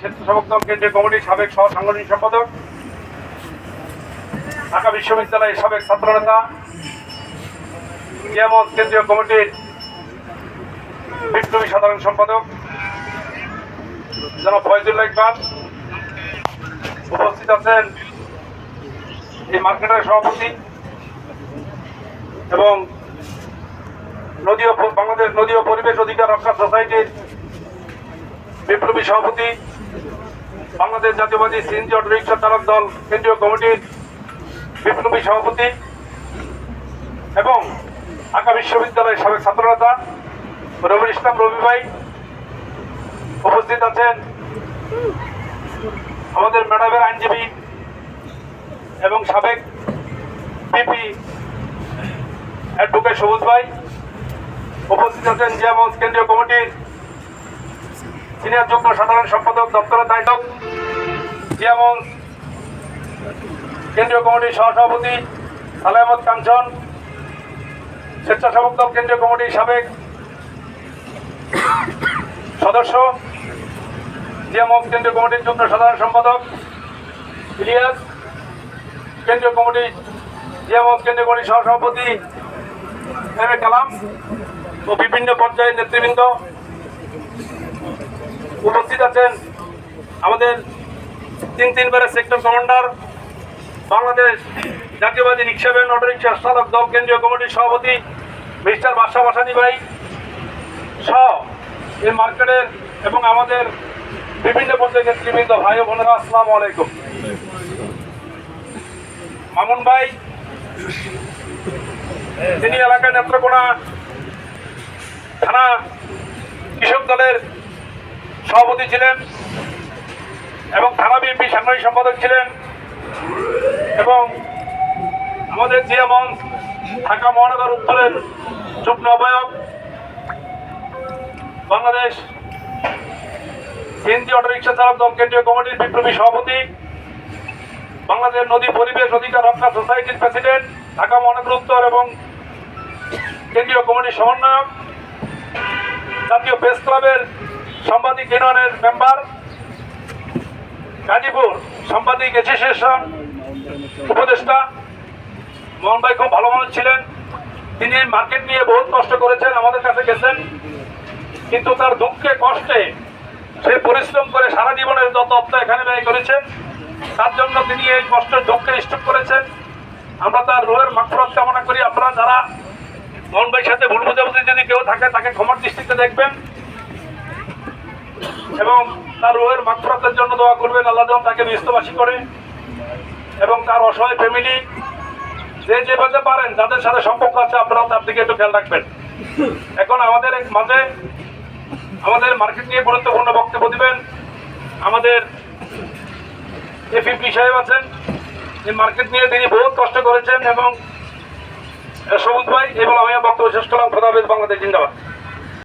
স্বেচ্ছাসেবক দল কেন্দ্রীয় কমিটির সাবেক সহ সাংগঠনিক সম্পাদক, ঢাকা বিশ্ববিদ্যালয়ের সাবেক ছাত্রনেতা যেমন কেন্দ্রীয় কমিটির বিপ্লবী সাধারণ সম্পাদক, জনাব ফয়জুল্লাহ ইকবাল। উপস্থিত আছেন এই মার্কেটের সভাপতি এবং নদী বাংলাদেশ নদী ও পরিবেশ অধিকার রক্ষা সোসাইটির বিপ্লবী সভাপতি বাংলাদেশ জাতীয়বাদী সিএনজি অটো রিক্সা চালক দল, কেন্দ্রীয় কমিটির বিপ্লবী সভাপতি এবং ঢাকা বিশ্ববিদ্যালয়ের সাবেক ছাত্রনেতা রবির ইসলাম রবি ভাই উপস্থিত আছেন। আমাদের ম্যাডামের আইনজীবী এবং সাবেক পিপি অ্যাডভোকেট সবুজ ভাই উপস্থিত আছেন। জিয়ামঞ্চ কেন্দ্রীয় কমিটির সিনিয়র যুগ্ম সাধারণ সম্পাদক দপ্তরের দায়িত্ব জিয়ামঞ্চ কেন্দ্রীয় কমিটির সহসভাপতি সালে আহমদ কাঞ্চন, স্বেচ্ছাসেবক দল কেন্দ্রীয় কমিটির সাবেক সদস্য জিয়ামঞ্চ কেন্দ্রীয় কমিটির যুগ্ম সাধারণ সম্পাদক ইলিয়াস, কেন্দ্রীয় কমিটি জিয়ামঞ্চ কেন্দ্রীয় কমিটির সহসভাপতি এম এ কালাম ও বিভিন্ন পর্যায়ের নেতৃবৃন্দ। উপস্থিত আছেন আমাদের তিন তিনবারের সেক্টর কমান্ডার বাংলাদেশ জাতীয়বাদী রিক্সা ভ্যান অটো রিক্সা চালক দল কেন্দ্রীয় কমিটির সভাপতি মিস্টার বাসা বাসানি ভাই সহ এই মার্কেটের এবং আমাদের বিভিন্ন পর্যায়ের নেতৃবৃন্দ, ভাই বোনেরা, আসসালামু আলাইকুম। মামুন ভাই, তিনি এলাকায় নেত্রকোনা থানা কৃষক দলের সভাপতি ছিলেন এবং থানা বিএনপি সাংগঠনিক সম্পাদক ছিলেন এবং আমাদের জিয়ামন ঢাকা মহানগর উত্তরের যুগ্ম আহ্বায়ক, বাংলাদেশ সিএনজি অটো রিক্সা চালক দল কেন্দ্রীয় কমিটির বিপ্লবী সভাপতি, বাংলাদেশ নদী পরিবেশ অধিকার রক্ষা সোসাইটির প্রেসিডেন্ট, ঢাকা মহানগর উত্তর এবং কেন্দ্রীয় কমিটির সমন্বয়ক, জাতীয় প্রেস ক্লাবের সাংবাদিক ইউনিয়নের মেম্বার, গাজীপুর সাংবাদিক অ্যাসোসিয়েশন উপদেষ্টা মোহন ভাই খুব ভালো মানুষ ছিলেন। তিনি মার্কেট নিয়ে বহুত কষ্ট করেছেন, আমাদের কাছে গেছেন। কিন্তু তার দুঃখে, কষ্টে সে পরিশ্রম করে সারা জীবনের যত অর্থ এখানে ব্যয় করেছেন তার জন্য তিনি এই কষ্টের দুঃখে স্টপ করেছেন। আমরা তার রোহের মাকফরত কামনা করি। আপনারা যারা মোহন ভাইয়ের সাথে ভুল বুঝাবুঝি যদি কেউ থাকে, তাকে ক্ষমার দৃষ্টিতে দেখবেন। এবং তার রোহের মাকফরতের জন্য দোয়া করবেন, আল্লাহ যেন তাকে ব্যস্তবাসী করে। এবং তার অসহায় ফ্যামিলি যে যেভাবে পারেন, যাদের সাথে সম্পর্ক আছে, আপনারা তার দিকে একটু খেয়াল রাখবেন। এখন আমাদের এক মাঝে আমাদের মার্কেট নিয়ে গুরুত্বপূর্ণ বক্তব্য দিবেন। আমাদের এফিপি সাহেব আছেন, এই মার্কেট নিয়ে তিনি বহুত কষ্ট করেছেন এবং সবুজ ভাই এবার আমি বক্তব্য শেষ করলাম। খোদাবেদ বাংলাদেশ জিন্দাবাদ।